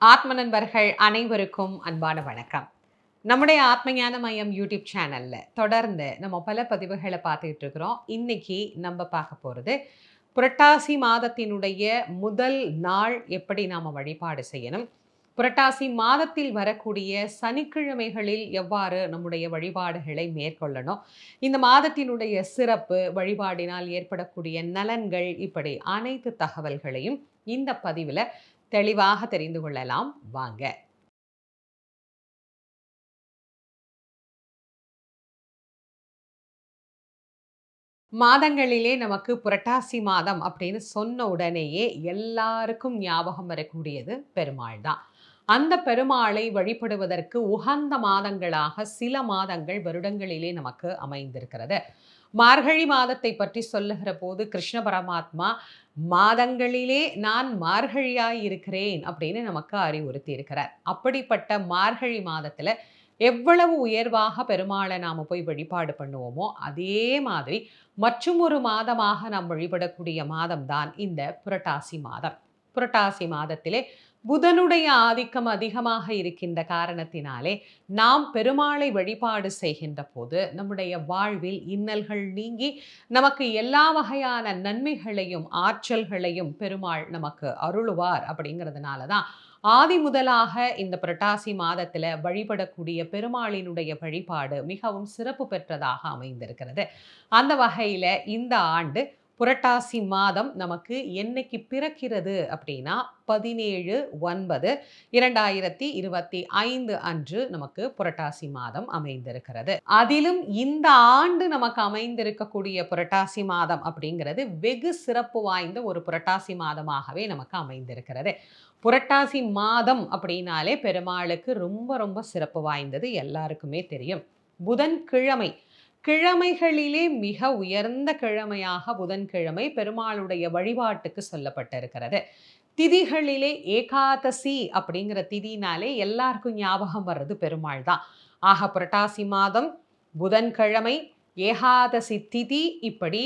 ஆத்ம நண்பர்கள் அனைவருக்கும் அன்பான வணக்கம். நம்முடைய ஆத்மஞான மையம் யூடியூப் சேனல்ல தொடர்ந்து நம்ம பல பதிவுகளை பார்த்துக்கிட்டு இருக்கிறோம். இன்னைக்கு நம்ம பார்க்க போகிறது புரட்டாசி மாதத்தினுடைய முதல் நாள் எப்படி நாம் வழிபாடு செய்யணும்? புரட்டாசி மாதத்தில் வரக்கூடிய சனிக்கிழமைகளில் எவ்வாறு நம்முடைய வழிபாடுகளை மேற்கொள்ளணும்? இந்த மாதத்தினுடைய சிறப்பு வழிபாடினால் ஏற்படக்கூடிய நலன்கள் இப்படி அனைத்து தகவல்களையும் இந்த பதிவில் தெளிவாக தெரிந்து கொள்ளலாம். வாங்க. மாதங்களிலே நமக்கு புரட்டாசி மாதம் அப்படின்னு சொன்ன உடனேயே எல்லாருக்கும் ஞாபகம் வரக்கூடியது பெருமாள் தான். அந்த பெருமாளை வழிபடுவதற்கு உகந்த மாதங்களாக சில மாதங்கள் வருடங்களிலே நமக்கு அமைந்திருக்கிறது. மார்கழி மாதத்தை பற்றி சொல்லுகிற போது கிருஷ்ண பரமாத்மா மாதங்களிலே நான் மார்கழியாய் இருக்கிறேன் அப்படின்னு நமக்கு அறிவுறுத்தி இருக்கிறார் அப்படிப்பட்ட மார்கழி மாதத்துல எவ்வளவு உயர்வாக பெருமாளை நாம் போய் வழிபாடு பண்ணுவோமோ அதே மாதிரி மற்றும் ஒரு மாதமாக நாம் வழிபடக்கூடிய மாதம்தான் இந்த புரட்டாசி மாதம். புரட்டாசி மாதத்திலே புதனுடைய ஆதிக்கம் அதிகமாக இருக்கின்ற காரணத்தினாலே நாம் பெருமாளை வழிபாடு செய்கின்ற போது நம்முடைய வாழ்வில் இன்னல்கள் நீங்கி நமக்கு எல்லா வகையான நன்மைகளையும் ஆற்றல்களையும் பெருமாள் நமக்கு அருளுவார் அப்படிங்கிறதுனால தான் ஆதி முதலாக இந்த புரட்டாசி மாதத்துல வழிபடக்கூடிய பெருமாளினுடைய வழிபாடு மிகவும் சிறப்பு பெற்றதாக அமைந்திருக்கிறது. அந்த வகையில இந்த ஆண்டு புரட்டாசி மாதம் நமக்கு என்னைக்கு பிறக்கிறது அப்படின்னா பதினேழு ஒன்பது இரண்டாயிரத்தி இருபத்தி ஐந்து அன்று நமக்கு புரட்டாசி மாதம் அமைந்திருக்கிறது. அதிலும் இந்த ஆண்டு நமக்கு அமைந்திருக்கக்கூடிய புரட்டாசி மாதம் அப்படிங்கிறது வெகு சிறப்பு வாய்ந்த ஒரு புரட்டாசி மாதமாகவே நமக்கு அமைந்திருக்கிறது. புரட்டாசி மாதம் அப்படின்னாலே பெருமாளுக்கு ரொம்ப ரொம்ப சிறப்பு வாய்ந்தது எல்லாருக்குமே தெரியும். புதன்கிழமை கிழமைகளிலே மிக உயர்ந்த கிழமையாக புதன்கிழமை பெருமாளுடைய வழிபாட்டுக்கு சொல்லப்பட்டிருக்கிறது. திதிகளிலே ஏகாதசி அப்படிங்கிற திதினாலே எல்லாருக்கும் ஞாபகம் வர்றது பெருமாள் தான். ஆக புரட்டாசி மாதம் புதன்கிழமை ஏகாதசி திதி இப்படி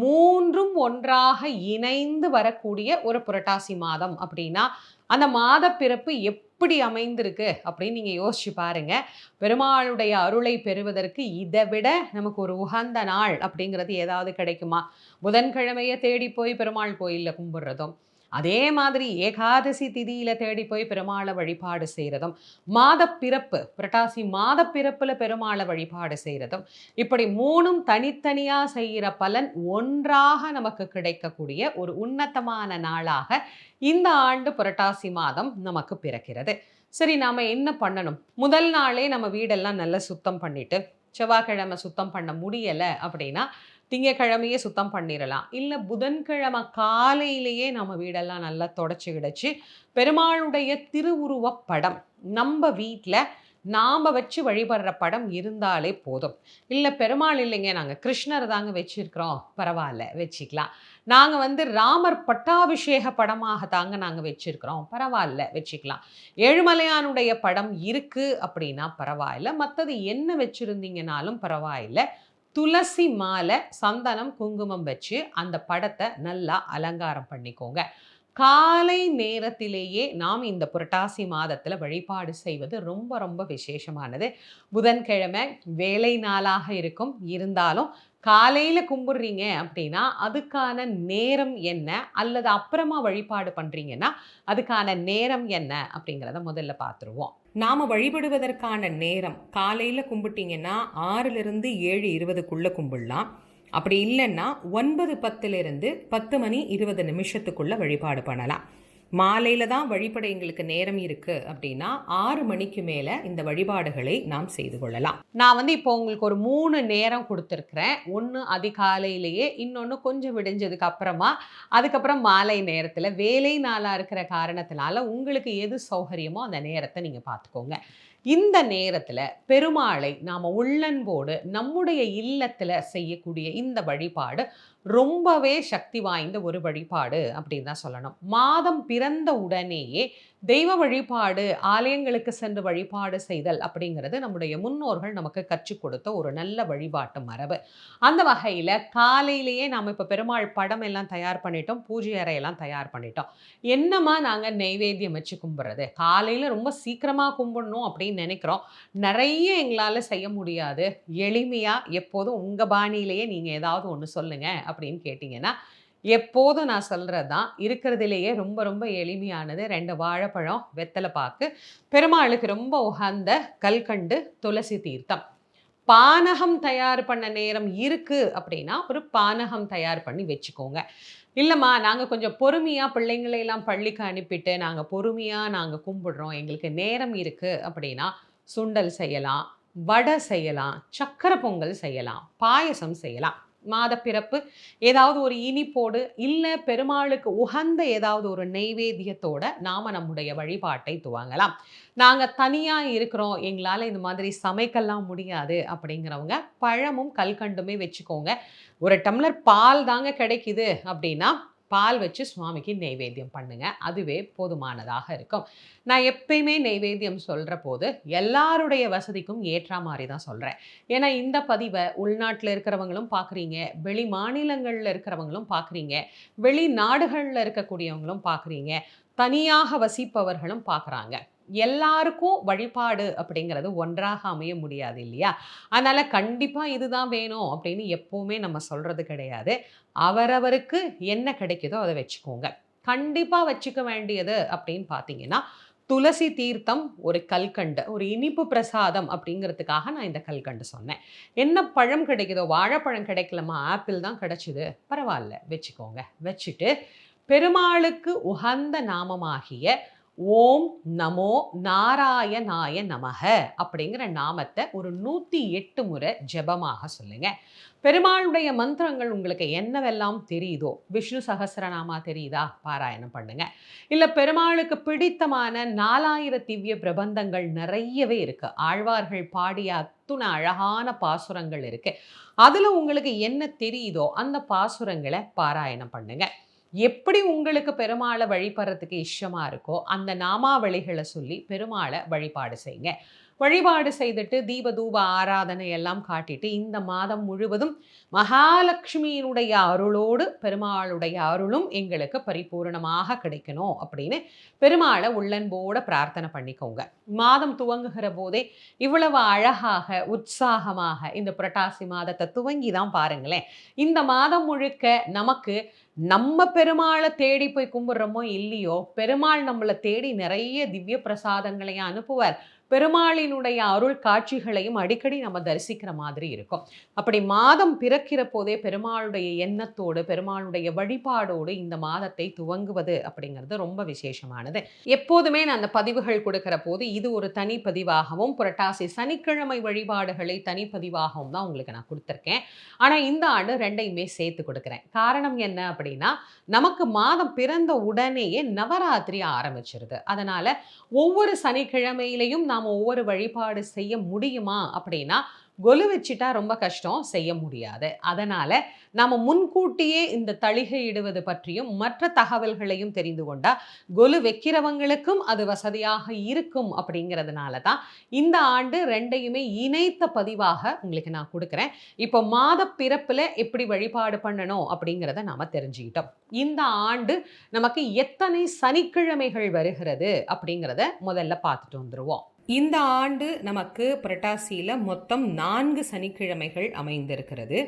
மூன்றும் ஒன்றாக இணைந்து வரக்கூடிய ஒரு புரட்டாசி மாதம் அப்படின்னா அந்த மாத பிறப்பு எப்படி அமைந்திருக்கு அப்படின்னு நீங்கள் யோசிச்சு பாருங்க. பெருமாளுடைய அருளை பெறுவதற்கு இதை விட நமக்கு ஒரு உகந்த நாள் அப்படிங்கிறது ஏதாவது கிடைக்குமா? புதன்கிழமையை தேடி போய் பெருமாள் கோயிலில் கும்பிடுறதும் அதே மாதிரி ஏகாதசி திதியில தேடி போய் பெருமாளை வழிபாடு செய்கிறதும் மாத பிறப்பு புரட்டாசி மாத பிறப்புல பெருமாளை வழிபாடு செய்கிறதும் இப்படி மூணும் தனித்தனியா செய்கிற பலன் ஒன்றாக நமக்கு கிடைக்கக்கூடிய ஒரு உன்னதமான நாளாக இந்த ஆண்டு புரட்டாசி மாதம் நமக்கு பிறக்கிறது. சரி நாம என்ன பண்ணணும்? முதல் நாளே நம்ம வீடெல்லாம் நல்லா சுத்தம் பண்ணிட்டு செவ்வாய்க்கிழமை சுத்தம் பண்ண முடியலை அப்படின்னா திங்கக்கிழமையே சுத்தம் பண்ணிடலாம். இல்லை புதன்கிழமை காலையிலேயே நம்ம வீடெல்லாம் நல்லா தொடச்சி கிடச்சி பெருமாளுடைய திருவுருவப் படம் நம்ம வீட்டில் நாம் வச்சு வழிபடுற படம் இருந்தாலே போதும். இல்லை பெருமாள் இல்லைங்க நாங்கள் கிருஷ்ணர் தாங்க வச்சுருக்கிறோம். பரவாயில்ல வச்சுக்கலாம். நாங்கள் வந்து ராமர் பட்டாபிஷேக படமாக தாங்க நாங்கள் வச்சுருக்கிறோம். பரவாயில்ல வச்சுக்கலாம். ஏழுமலையானுடைய படம் இருக்குது அப்படின்னா பரவாயில்ல. மற்றது என்ன வச்சுருந்தீங்கனாலும் பரவாயில்ல. துளசி மாலை சந்தனம் குங்குமம் வச்சு அந்த படத்தை நல்லா அலங்காரம் பண்ணிக்கோங்க. காலை நேரத்திலேயே நாம் இந்த புரட்டாசி மாதத்தில் வழிபாடு செய்வது ரொம்ப ரொம்ப விசேஷமானது. புதன்கிழமை வேலை நாளாக இருக்கும். இருந்தாலும் காலையில் கும்பிட்றீங்க அப்படின்னா அதுக்கான நேரம் என்ன? அல்லது அப்புறமா வழிபாடு பண்ணுறீங்கன்னா அதுக்கான நேரம் என்ன? அப்படிங்கிறத முதல்ல பார்த்துருவோம் நாம் வழிபடுவதற்கான நேரம் காலையில் கும்பிட்டீங்கன்னா ஆறிலிருந்து ஏழு இருபதுக்குள்ளே கும்பிடலாம். அப்படி இல்லைன்னா ஒன்பது பத்துலேருந்து பத்து மணி இருபது நிமிஷத்துக்குள்ளே வழிபாடு பண்ணலாம். மாலையில் தான் வழிபட எங்களுக்கு நேரம் இருக்குது அப்படின்னா ஆறு மணிக்கு மேலே இந்த வழிபாடுகளை நாம் செய்து கொள்ளலாம். நான் வந்து இப்போ உங்களுக்கு ஒரு மூணு நேரம் கொடுத்துருக்குறேன். ஒன்று அதிகாலையிலேயே இன்னொன்று கொஞ்சம் விடிஞ்சதுக்கு அப்புறமா அதுக்கப்புறம் மாலை நேரத்தில் வேலை நாளாக இருக்கிற காரணத்தினால உங்களுக்கு எது சௌகரியமோ அந்த நேரத்தை நீங்கள் பார்த்துக்கோங்க. இந்த நேரத்தில் பெருமாளை நாம் உள்ளன்போடு நம்முடைய இல்லத்தில் செய்யக்கூடிய இந்த வழிபாடு ரொம்பவே சக்தி வாய்ந்த ஒரு வழிபாடு அப்படின்னு தான் சொல்லணும். மாதம் பிறந்த உடனேயே தெய்வ வழிபாடு ஆலயங்களுக்கு சென்று வழிபாடு செய்தல் அப்படிங்கிறது நம்முடைய முன்னோர்கள் நமக்கு கற்றுக் கொடுத்த ஒரு நல்ல வழிபாட்டு மரபு. அந்த வகையில் காலையிலேயே நாம் இப்போ பெருமாள் படம் எல்லாம் தயார் பண்ணிட்டோம் பூஜை அறையெல்லாம் தயார் பண்ணிட்டோம். என்னம்மா நாங்கள் நெய்வேத்தியம் வச்சு கும்பிட்றது? காலையில் ரொம்ப சீக்கிரமாக கும்பிடணும் அப்படின்னு நினைக்கிறோம். நிறைய எங்களால் செய்ய முடியாது. எளிமையாக எப்போதும் உங்கள் பாணியிலேயே நீங்கள் ஏதாவது ஒன்று சொல்லுங்கள் அப்படின்னு கேட்டிங்கன்னா எப்போதும் நான் சொல்கிறது தான். இருக்கிறதுலேயே ரொம்ப ரொம்ப எளிமையானது. ரெண்டு வாழைப்பழம் வெத்தலை பாக்கு. பெருமாளுக்கு ரொம்ப உகந்த கல்கண்டு துளசி தீர்த்தம். பானகம் தயார் பண்ண நேரம் இருக்குது அப்படின்னா ஒரு பானகம் தயார் பண்ணி வச்சுக்கோங்க. இல்லைம்மா நாங்கள் கொஞ்சம் பொறுமையாக பிள்ளைங்களையெல்லாம் பள்ளிக்கு அனுப்பிட்டு நாங்கள் பொறுமையாக நாங்கள் கும்பிடுறோம். எங்களுக்கு நேரம் இருக்குது அப்படின்னா சுண்டல் செய்யலாம் வடை செய்யலாம் சக்கரை பொங்கல் செய்யலாம் பாயசம் செய்யலாம். மாதப்பிறப்பு ஏதாவது ஒரு இனிப்போடு இல்லை பெருமாளுக்கு உகந்த ஏதாவது ஒரு நெய்வேத்தியத்தோட நாம் நம்முடைய வழிபாட்டை துவங்கலாம். நாங்கள் தனியாக இருக்கிறோம் எங்களால் இந்த மாதிரி சமைக்கலாம் முடியாது அப்படிங்கிறவங்க பழமும் கல்கண்டுமே வச்சுக்கோங்க. ஒரு டம்ளர் பால் தாங்க கிடைக்குது அப்படின்னா பால் வச்சு சுவாமிக்கு நெய்வேத்தியம் பண்ணுங்க. அதுவே போதுமானதாக இருக்கும். நான் எப்பயுமே நெய்வேத்தியம் சொல்கிற போது எல்லாருடைய வசதிக்கும் ஏற்ற மாதிரி தான் சொல்கிறேன் ஏன்னா இந்த பதிவை உள்நாட்டில் இருக்கிறவங்களும் பார்க்குறீங்க வெளி மாநிலங்களில் இருக்கிறவங்களும் பார்க்குறீங்க வெளிநாடுகளில் இருக்கக்கூடியவங்களும் பார்க்குறீங்க தனியாக வசிப்பவர்களும் பார்க்குறாங்க எல்லாருக்கும் வழிபாடு அப்படிங்கிறது ஒன்றாக அமைய முடியாது இல்லையா? அதனால் கண்டிப்பாக இதுதான் வேணும் அப்படின்னு எப்போவுமே நம்ம சொல்கிறது கிடையாது. அவரவருக்கு என்ன கிடைக்குதோ அதை வச்சுக்கோங்க. கண்டிப்பாக வச்சுக்க வேண்டியது அப்படின்னு பார்த்தீங்கன்னா துளசி தீர்த்தம் ஒரு கல்கண்டு ஒரு இனிப்பு பிரசாதம் அப்படிங்கிறதுக்காக நான் இந்த கல்கண்டு சொன்னேன். என்ன பழம் கிடைக்குதோ வாழைப்பழம் கிடைக்கலமா? ஆப்பிள் தான் கிடைச்சிது. பரவாயில்ல வச்சுக்கோங்க. வச்சுட்டு பெருமாளுக்கு உகந்த நாமமாகிய ஓம் நமோ நாராயணாய நமக அப்படிங்கிற நாமத்தை ஒரு நூற்றி எட்டு முறை ஜெபமாக சொல்லுங்க. பெருமாளுடைய மந்திரங்கள் உங்களுக்கு என்னவெல்லாம் தெரியுதோ விஷ்ணு சகசரநாமா தெரியுதா? பாராயணம் பண்ணுங்க. இல்லை பெருமாளுக்கு பிடித்தமான நாலாயிர திவ்ய பிரபந்தங்கள் நிறையவே இருக்கு. ஆழ்வார்கள் பாடிய அத்துணை அழகான பாசுரங்கள் இருக்கு. அதில் உங்களுக்கு என்ன தெரியுதோ அந்த பாசுரங்களை பாராயணம் பண்ணுங்கள் எப்படி உங்களுக்கு பெருமாளை வழிபடுறதுக்கு இஷ்டமாக இருக்கோ அந்த நாமாவளிகளை சொல்லி பெருமாளை வழிபாடு செய்யுங்க. வழிபாடு செய்துட்டு தீப தூப ஆராதனை எல்லாம் காட்டிட்டு இந்த மாதம் முழுவதும் மகாலட்சுமியினுடைய அருளோடு பெருமாளுடைய அருளும் எங்களுக்கு பரிபூர்ணமாக கிடைக்கணும் அப்படின்னு பெருமாளை உள்ளன்போட பிரார்த்தனை பண்ணிக்கோங்க. மாதம் துவங்குகிற போதே இவ்வளவு அழகாக உற்சாகமாக இந்த புரட்டாசி மாதத்தை துவங்கி தான் பாருங்களேன். இந்த மாதம் முழுக்க நமக்கு நம்ம பெருமாளை தேடி போய் கும்பிட்றோமோ இல்லையோ பெருமாள் நம்மளை தேடி நிறைய திவ்ய பிரசாதங்களையும் அனுப்புவார். பெருமாளினுடைய அருள் காட்சிகளையும் அடிக்கடி நம்ம தரிசிக்கிற மாதிரி இருக்கும். அப்படி மாதம் பிறக்கிற போதே பெருமாளுடைய எண்ணத்தோடு பெருமாளுடைய வழிபாடோடு இந்த மாதத்தை துவங்குவது அப்படிங்கிறது ரொம்ப விசேஷமானது. எப்போதுமே நான் அந்த பதிவுகள் கொடுக்கிற போது இது ஒரு தனி பதிவாகவும் புரட்டாசி சனிக்கிழமை வழிபாடுகளை தனிப்பதிவாகவும் தான் உங்களுக்கு நான் கொடுத்துருக்கேன். ஆனால் இந்த ஆண்டு ரெண்டையுமே சேர்த்து கொடுக்குறேன். காரணம் என்ன அப்படின்னா நமக்கு மாதம் பிறந்த உடனேயே நவராத்திரி ஆரம்பிச்சிருது. அதனால ஒவ்வொரு சனிக்கிழமையிலையும் நாம் ஒவ்வொரு வழிபாடு செய்ய முடியுமா அப்படின்னா கொலு வச்சுட்டா ரொம்ப கஷ்டம் செய்ய முடியாது. அதனால் நாம் முன்கூட்டியே இந்த தளிகை இடுவது பற்றியும் மற்ற தகவல்களையும் தெரிந்து கொண்டால் கொலு வைக்கிறவங்களுக்கும் அது வசதியாக இருக்கும் அப்படிங்கிறதுனால தான் இந்த ஆண்டு ரெண்டையுமே இணைத்த பதிவாக உங்களுக்கு நான் கொடுக்குறேன். இப்போ மாத பிறப்பில் எப்படி வழிபாடு பண்ணணும் அப்படிங்கிறத நாம் தெரிஞ்சுக்கிட்டோம். இந்த ஆண்டு நமக்கு எத்தனை சனிக்கிழமைகள் வருகிறது அப்படிங்கிறத முதல்ல பார்த்துட்டு வந்துடுவோம் இந்த ஆண்டு நமக்கு புரட்டாசியில் மொத்தம் நான்கு சனிக்கிழமைகள் அமைந்திருக்கிறது.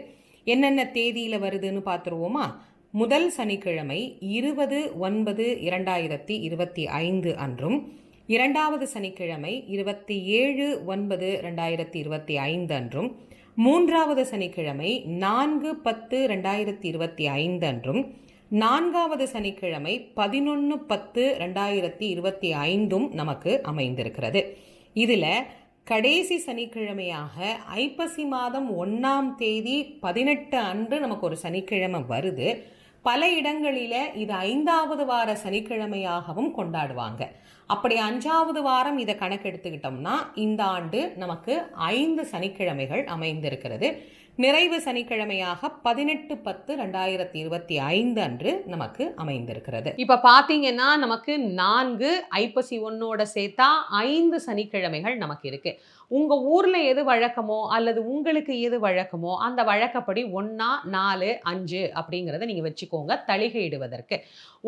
என்னென்ன தேதியில் வருதுன்னு பார்த்துருவோமா? முதல் சனிக்கிழமை இருபது ஒன்பது இரண்டாயிரத்தி இருபத்தி ஐந்து அன்றும் இரண்டாவது சனிக்கிழமை இருபத்தி ஏழு ஒன்பது ரெண்டாயிரத்தி இருபத்தி ஐந்து அன்றும் மூன்றாவது சனிக்கிழமை நான்கு பத்து ரெண்டாயிரத்தி இருபத்தி ஐந்து அன்றும் நான்காவது சனிக்கிழமை பதினொன்று பத்து ரெண்டாயிரத்தி இருபத்தி ஐந்தும் நமக்கு அமைந்திருக்கிறது. இதில் கடைசி சனிக்கிழமையாக ஐப்பசி மாதம் ஒன்றாம் தேதி பதினெட்டு அன்று நமக்கு ஒரு சனிக்கிழமை வருது. பல இடங்களில் இது ஐந்தாவது வார சனிக்கிழமையாகவும் கொண்டாடுவாங்க. அப்படி அஞ்சாவது வாரம் இதை கணக்கெடுத்துக்கிட்டோம்னா இந்த ஆண்டு நமக்கு ஐந்து சனிக்கிழமைகள் அமைந்திருக்கிறது. நிறைவு சனிக்கிழமையாக பதினெட்டு பத்து ரெண்டாயிரத்தி இருபத்தி ஐந்து அன்று நமக்கு அமைந்திருக்கிறது. இப்ப பாத்தீங்கன்னா நமக்கு நான்கு ஐப்பசி ஒன்னோட சேர்த்தா ஐந்து சனிக்கிழமைகள் நமக்கு இருக்கு. உங்க ஊர்ல எது வழக்கமோ அல்லது உங்களுக்கு எது வழக்கமோ அந்த வழக்கப்படி ஒன்னா நாலு அஞ்சு அப்படிங்கிறத நீங்க வச்சுக்கோங்க தளிகையிடுவதற்கு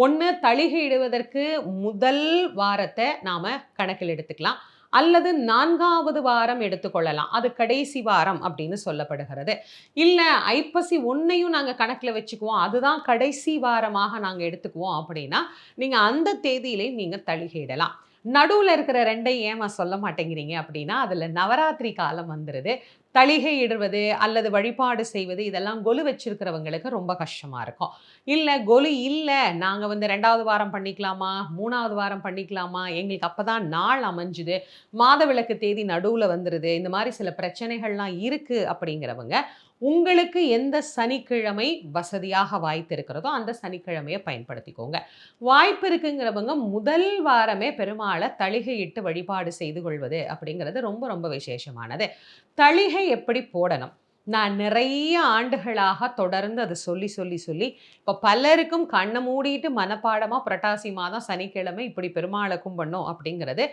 ஒன்று தளிகை இடுவதற்கு முதல் வாரத்தை நாம கணக்கில் எடுத்துக்கலாம். அல்லது நான்காவது வாரம் எடுத்துக்கொள்ளலாம் அது கடைசி வாரம் அப்படின்னு சொல்லப்படுகிறது. இல்லை ஐப்பசி ஒன்றையும் நாங்கள் கணக்கில் வச்சுக்குவோம். அதுதான் கடைசி வாரமாக நாங்கள் எடுத்துக்குவோம் அப்படின்னா நீங்கள் அந்த தேதியிலே நீங்கள் தழுகிடலாம். நடுவில் இருக்கிற ரெண்டையும் ஏமா சொல்ல மாட்டேங்கிறீங்க அப்படின்னா அதில் நவராத்திரி காலம் வந்துடுது தளிகை இடுவது அல்லது வழிபாடு செய்வது இதெல்லாம் கொலு வச்சிருக்கிறவங்களுக்கு ரொம்ப கஷ்டமாக இருக்கும். இல்லை கொலு இல்லை நாங்கள் வந்து ரெண்டாவது வாரம் பண்ணிக்கலாமா மூணாவது வாரம் பண்ணிக்கலாமா எங்களுக்கு அப்போ தான் நாள் அமைஞ்சுது. மாதவிளக்கு தேதி நடுவில் வந்துடுது இந்த மாதிரி சில பிரச்சனைகள்லாம் இருக்குது அப்படிங்கிறவங்க உங்களுக்கு எந்த சனிக்கிழமை வசதியாக வாய்ப்பு இருக்கிறதோ அந்த சனிக்கிழமையை பயன்படுத்திக்கோங்க. வாய்ப்பு இருக்குங்கிறவங்க முதல் வாரமே பெருமாளை தளிகையிட்டு வழிபாடு செய்து கொள்வது அப்படிங்கிறது ரொம்ப ரொம்ப விசேஷமானது. தளிகை எப்படி போடணும்? நான் நிறைய ஆண்டுகளாக தொடர்ந்து அதை சொல்லி சொல்லி சொல்லி இப்போ பலருக்கும் கண்ணை மூடிட்டு மனப்பாடமாக புரட்டாசி மாதம் சனிக்கிழமை இப்படி பெருமாளை கும்பிடணும் அப்படிங்கிறது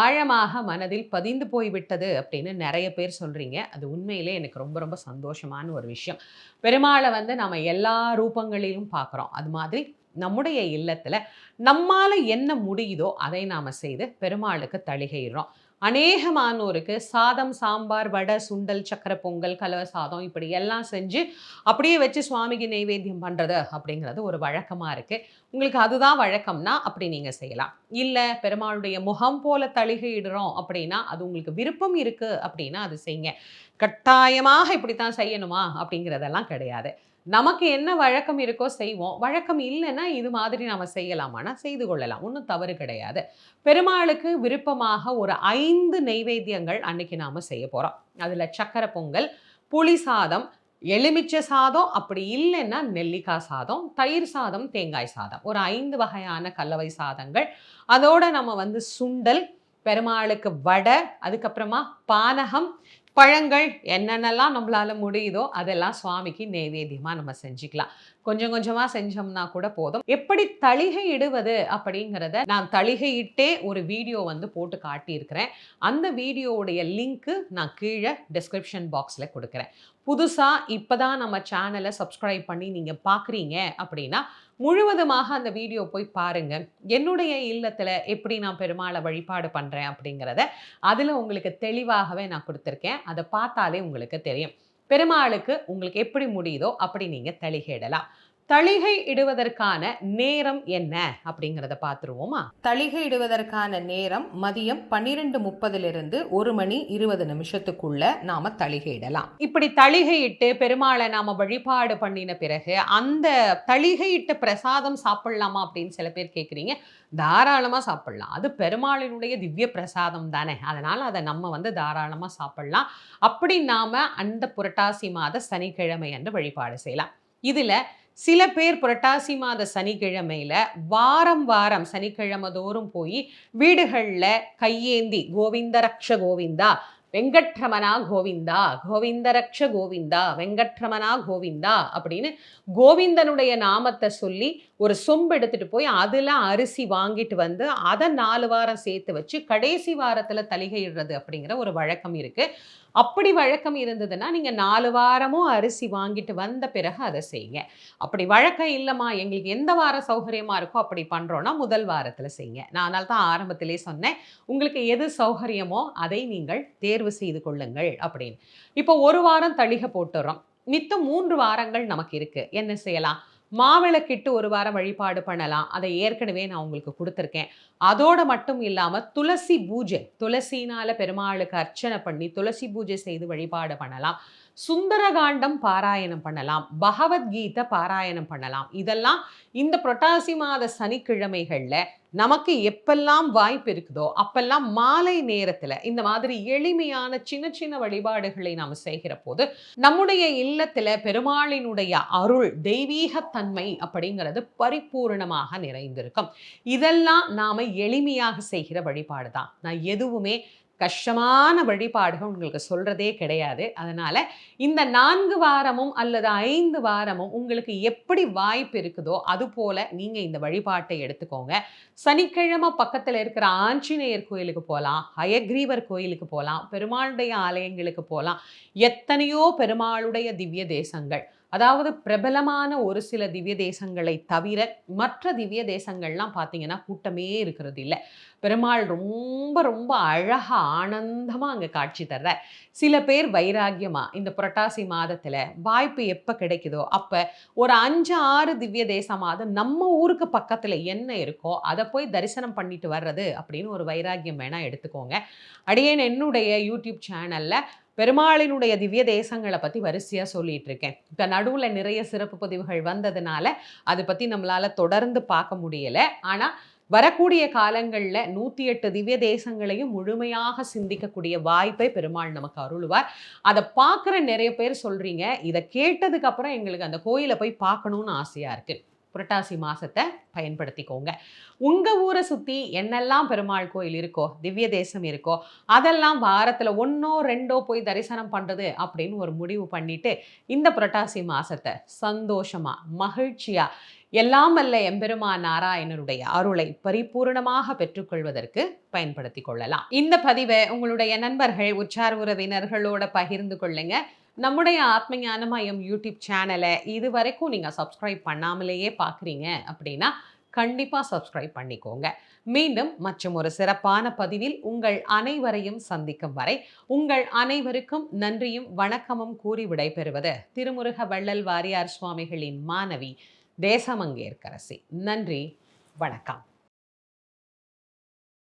ஆழமாக மனதில் பதிந்து போய்விட்டது அப்படின்னு நிறைய பேர் சொல்கிறீங்க அது உண்மையிலே எனக்கு ரொம்ப ரொம்ப சந்தோஷமான ஒரு விஷயம். பெருமாளை வந்து நம்ம எல்லா ரூபங்களிலும் பார்க்குறோம். அது மாதிரி நம்முடைய இல்லத்தில் நம்மால் என்ன முடியுதோ அதை நாம் செய்து பெருமாளுக்கு தளிகையிடுறோம் அநேகமானோருக்கு சாதம் சாம்பார் வடை சுண்டல் சக்கரை பொங்கல் கலவை சாதம் இப்படி எல்லாம் செஞ்சு அப்படியே வச்சு சுவாமிக்கு நைவேத்தியம் பண்ணுறது அப்படிங்கிறது ஒரு வழக்கமாக இருக்குது உங்களுக்கு அதுதான் வழக்கம்னா அப்படி நீங்கள் செய்யலாம். இல்லை பெருமாளுடைய முகம் போல தளிகையிடுறோம் அப்படின்னா அது உங்களுக்கு விருப்பம் இருக்குது அப்படின்னா அது செய்யுங்க. கட்டாயமாக இப்படி தான் செய்யணுமா அப்படிங்கிறதெல்லாம் கிடையாது. நமக்கு என்ன வழக்கம் இருக்கோ செய்வோம். வழக்கம் இல்லைன்னா இது மாதிரி நம்ம செய்யலாமானா செய்து கொள்ளலாம். ஒன்றும் தவறு கிடையாது. பெருமாளுக்கு விருப்பமாக ஒரு ஐந்து நெய்வேத்தியங்கள் அன்னைக்கு நாம் செய்ய போகிறோம் அதில் சக்கரை பொங்கல் புளி சாதம் எலுமிச்சை சாதம் அப்படி இல்லைன்னா நெல்லிக்காய் சாதம் தயிர் சாதம் தேங்காய் சாதம். ஒரு ஐந்து வகையான கல்லவை சாதங்கள். அதோட நம்ம வந்து சுண்டல் பெருமாளுக்கு வடை அதுக்கப்புறமா பானகம் பழங்கள் என்னென்னலாம் நம்மளால முடியுதோ அதெல்லாம் சுவாமிக்கு நைவேத்தியமாக நம்ம செஞ்சுக்கலாம். கொஞ்சம் கொஞ்சமாக செஞ்சோம்னா கூட போதும். எப்படி தளிகை இடுவது அப்படிங்கிறத நான் தளிகை இட்டே ஒரு வீடியோ வந்து போட்டு காட்டியிருக்கிறேன். அந்த வீடியோவுடைய லிங்க்கு நான் கீழே டிஸ்கிரிப்ஷன் பாக்ஸில் கொடுக்குறேன். புதுசாக இப்போ தான் நம்ம சேனலை சப்ஸ்கிரைப் பண்ணி நீங்கள் பார்க்குறீங்க அப்படின்னா முழுவதுமாக அந்த வீடியோ போய் பாருங்க. என்னுடைய இல்லத்தில் எப்படி நான் பெருமாளை வழிபாடு பண்ணுறேன் அப்படிங்கிறத அதில் உங்களுக்கு தெளிவாகவே நான் கொடுத்துருக்கேன். அதை பார்த்தாலே உங்களுக்கு தெரியும். பெருமாளுக்கு உங்களுக்கு எப்படி முடியுதோ அப்படி நீங்கள் தளிகேடலாம். தளிகை இடுவதற்கான நேரம் என்ன அப்படிங்கிறத பார்த்துருவோமா தளிகை இடுவதற்கான நேரம் மதியம் பன்னிரெண்டு முப்பதிலிருந்து ஒரு மணி இருபது நிமிஷத்துக்குள்ள நாம தளிகை இடலாம். இப்படி தளிகை இட்டு பெருமாளை நாம வழிபாடு பண்ணின பிறகு அந்த தளிகை இட்டு பிரசாதம் சாப்பிடலாமா அப்படின்னு சில பேர் கேட்குறீங்க தாராளமாக சாப்பிடலாம். அது பெருமாளினுடைய திவ்ய பிரசாதம் தானே. அதனால் அதை நம்ம வந்து தாராளமாக சாப்பிடலாம். அப்படி நாம் அந்த புரட்டாசி மாத சனிக்கிழமை அன்று வழிபாடு செய்யலாம். இதில் சில பேர் புரட்டாசி மாத சனிக்கிழமையில வாரம் வாரம் சனிக்கிழமை தோறும் போய் வீடுகளில் கையேந்தி கோவிந்த ரக்ஷ கோவிந்தா வெங்கட்ரமனா கோவிந்தா கோவிந்தரக்ஷ கோவிந்தா வெங்கட்ரமனா கோவிந்தா அப்படின்னு கோவிந்தனுடைய நாமத்தை சொல்லி ஒரு சொம்பு எடுத்துட்டு போய் அதில் அரிசி வாங்கிட்டு வந்து அதை நாலு வாரம் சேர்த்து வச்சு கடைசி வாரத்தில் தலிகையிடுறது அப்படிங்கிற ஒரு வழக்கம் இருக்குது அப்படி வழக்கம் இருந்ததுன்னா நீங்கள் நாலு வாரமும் அரிசி வாங்கிட்டு வந்த பிறகு அதை செய்யுங்க. அப்படி வழக்கம் இல்லைம்மா எங்களுக்கு எந்த வாரம் சௌகரியமாக இருக்கோ அப்படி பண்ணுறோன்னா முதல் வாரத்தில் செய்யுங்க. நான் அதனால தான் ஆரம்பத்திலே சொன்னேன் உங்களுக்கு எது சௌகரியமோ அதை நீங்கள் தேர்வு செய்து கொள்ளுங்கள் அப்படின்னு. இப்போ ஒரு வாரம் தளிகை போட்டுறோம். மித்தம் மூன்று வாரங்கள் நமக்கு இருக்குது என்ன செய்யலாம்? மாவிளக்கிட்டு ஒரு வாரம் வழிபாடு பண்ணலாம். அதை ஏற்கனவே நான் உங்களுக்கு கொடுத்துருக்கேன். அதோடு மட்டும் இல்லாமல் துளசி பூஜை துளசினால் பெருமாளுக்கு அர்ச்சனை பண்ணி துளசி பூஜை செய்து வழிபாடு பண்ணலாம். சுந்தரகாண்டம் பாராயணம் பண்ணலாம். பகவத்கீதை பாராயணம் பண்ணலாம். இதெல்லாம் இந்த புரட்டாசி மாத சனிக்கிழமைகளில் நமக்கு எப்பெல்லாம் வாய்ப்பு இருக்குதோ அப்பெல்லாம் மாலை நேரத்துல இந்த மாதிரி எளிமையான சின்ன சின்ன வழிபாடுகளை நாம் செய்கிற போது நம்முடைய இல்லத்துல பெருமாளினுடைய அருள் தெய்வீகத்தன்மை அப்படிங்கிறது பரிபூர்ணமாக நிறைந்திருக்கும். இதெல்லாம் நாம எளிமையாக செய்கிற வழிபாடு தான் நான் எதுவுமே கஷ்டமான வழிபாடுகள் உங்களுக்கு சொல்கிறதே கிடையாது. அதனால் இந்த நான்கு வாரமும் அல்லது ஐந்து வாரமும் உங்களுக்கு எப்படி வாய்ப்பு இருக்குதோ அது போல் நீங்கள் இந்த வழிபாட்டை எடுத்துக்கோங்க. சனிக்கிழமை பக்கத்தில் இருக்கிற ஆஞ்சநேயர் கோயிலுக்கு போகலாம் ஹயக்ரீவர் கோயிலுக்கு போகலாம் பெருமாளுடைய ஆலயங்களுக்கு போகலாம் எத்தனையோ பெருமாளுடைய திவ்ய தேசங்கள். அதாவது பிரபலமான ஒரு சில திவ்ய தேசங்களை தவிர மற்ற திவ்ய தேசங்கள்லாம் பார்த்தீங்கன்னா கூட்டமே இருக்கிறது இல்லை. பெருமாள் ரொம்ப ரொம்ப அழகாக ஆனந்தமாக அங்கே காட்சி தர்ற சில பேர் வைராக்கியமாக இந்த புரட்டாசி மாதத்தில் வாய்ப்பு எப்போ கிடைக்குதோ அப்போ ஒரு அஞ்சு ஆறு திவ்ய தேசமாவது நம்ம ஊருக்கு பக்கத்தில் என்ன இருக்கோ அதை போய் தரிசனம் பண்ணிட்டு வர்றது அப்படின்னு ஒரு வைராக்கியம் வேணால் எடுத்துக்கோங்க. அடியேன் என்னுடைய யூடியூப் சேனலில் பெருமாளினுடைய திவ்ய தேசங்களை பற்றி வரிசையாக சொல்லிட்டு இருக்கேன். இப்போ நடுவில் நிறைய சிறப்பு பதிவுகள் வந்ததுனால அதை பற்றி நம்மளால் தொடர்ந்து பார்க்க முடியலை. ஆனால் வரக்கூடிய காலங்களில் நூற்றி எட்டு திவ்ய தேசங்களையும் முழுமையாக சிந்திக்கக்கூடிய வாய்ப்பை பெருமாள் நமக்கு அருள்வார். அதை பார்க்குற நிறைய பேர் சொல்கிறீங்க இதை கேட்டதுக்கப்புறம் எங்களுக்கு அந்த கோயிலை போய் பார்க்கணுன்னு ஆசையாக இருக்குது புரட்டாசி மாதத்தை பயன்படுத்திக்கோங்க. உங்கள் ஊரை சுற்றி என்னெல்லாம் பெருமாள் கோயில் இருக்கோ திவ்ய தேசம் இருக்கோ அதெல்லாம் வாரத்தில் ஒன்றோ ரெண்டோ போய் தரிசனம் பண்ணுறது அப்படின்னு ஒரு முடிவு பண்ணிவிட்டு இந்த புரட்டாசி மாதத்தை சந்தோஷமாக மகிழ்ச்சியாக எல்லாம் அல்ல எம்பெருமா நாராயணனுடைய அருளை பரிபூர்ணமாக பெற்றுக்கொள்வதற்கு பயன்படுத்தி கொள்ளலாம். இந்த பதிவை உங்களுடைய நண்பர்கள் உற்சார் உறவினர்களோட பகிர்ந்து கொள்ளுங்கள் நம்முடைய ஆத்ம ஞானமயம் யூடியூப் சேனலை இது வரைக்கும் நீங்கள் சப்ஸ்கிரைப் பண்ணாமலேயே பார்க்குறீங்க அப்படின்னா கண்டிப்பாக சப்ஸ்கிரைப் பண்ணிக்கோங்க. மீண்டும் மற்றும் ஒரு சிறப்பான பதிவில் உங்கள் அனைவரையும் சந்திக்கும் வரை உங்கள் அனைவருக்கும் நன்றியும் வணக்கமும் கூறி விடைபெறுவது திருமுருக வள்ளல் வாரியார் சுவாமிகளின் மாணவி தேசமங்கேற்கரசி. நன்றி. வணக்கம்.